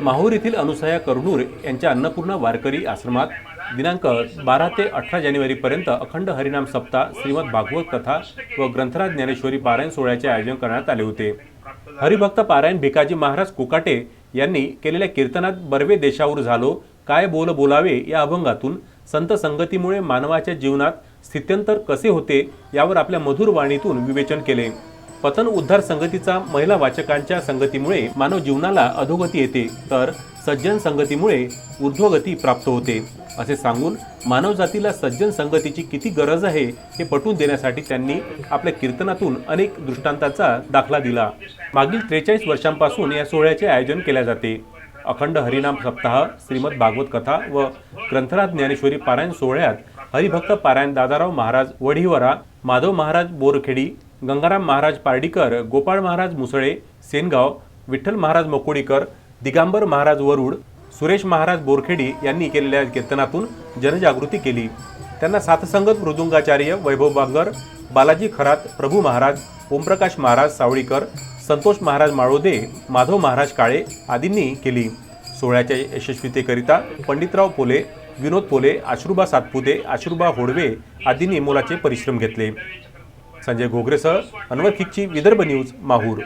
माहूर येथील अनुसया करडूर यांच्या अन्नपूर्णा वारकरी आश्रमात दिनांक बारा ते अठरा जानेवारीपर्यंत अखंड हरिनाम सप्ताह श्रीमद भागवत कथा व ग्रंथराज ज्ञानेश्वरी पारायण सोहळ्याचे आयोजन करण्यात आले होते. हरिभक्त पारायण भिकाजी महाराज कोकाटे यांनी केलेल्या कीर्तनात बर्वे देशावर झालो काय बोल बोलावे या अभंगातून संत संगतीमुळे मानवाच्या जीवनात स्थित्यंतर कसे होते यावर आपल्या मधुर वाणीतून विवेचन केले. पतन उद्धार संगतीचा महिला वाचकांच्या संगतीमुळे मानव जीवनाला अधोगती येते तर सज्जन संगतीमुळे ऊर्ध्वगती प्राप्त होते. असे सांगून मानव जातीला सज्जन संगतीची किती गरज आहे हे पटवून देण्यासाठी त्यांनी आपल्या कीर्तनातून अनेक दृष्टांताचा दाखला दिला. मागील त्रेचाळीस वर्षांपासून या सोहळ्याचे आयोजन केले जाते. अखंड हरिनाम सप्ताह श्रीमद भागवत कथा व ग्रंथराज ज्ञानेश्वरी पारायण सोहळ्यात हरिभक्त पारायण दादाराव महाराज वढीवरा माधव महाराज बोरखेडी गंगाराम महाराज पार्डीकर गोपाळ महाराज मुसळे सेनगाव विठ्ठल महाराज मकोडीकर दिगांबर महाराज वरुड सुरेश महाराज बोरखेडी यांनी केलेल्या कीर्तनातून जनजागृती केली. त्यांना साथसंगत मृदुंगाचार्य वैभव बांगर बालाजी खरात प्रभू महाराज ओमप्रकाश महाराज सावळीकर संतोष महाराज माळोदे माधव महाराज काळे आदींनी केली. सोहळ्याच्या यशस्वीतेकरिता पंडितराव पोले विनोद पोले आश्रुबा सातपुते आश्रुबा होडवे आदींनी मोलाचे परिश्रम घेतले. संजय घोगरेसह अनवर खिकची विदर्भ न्यूज माहूर.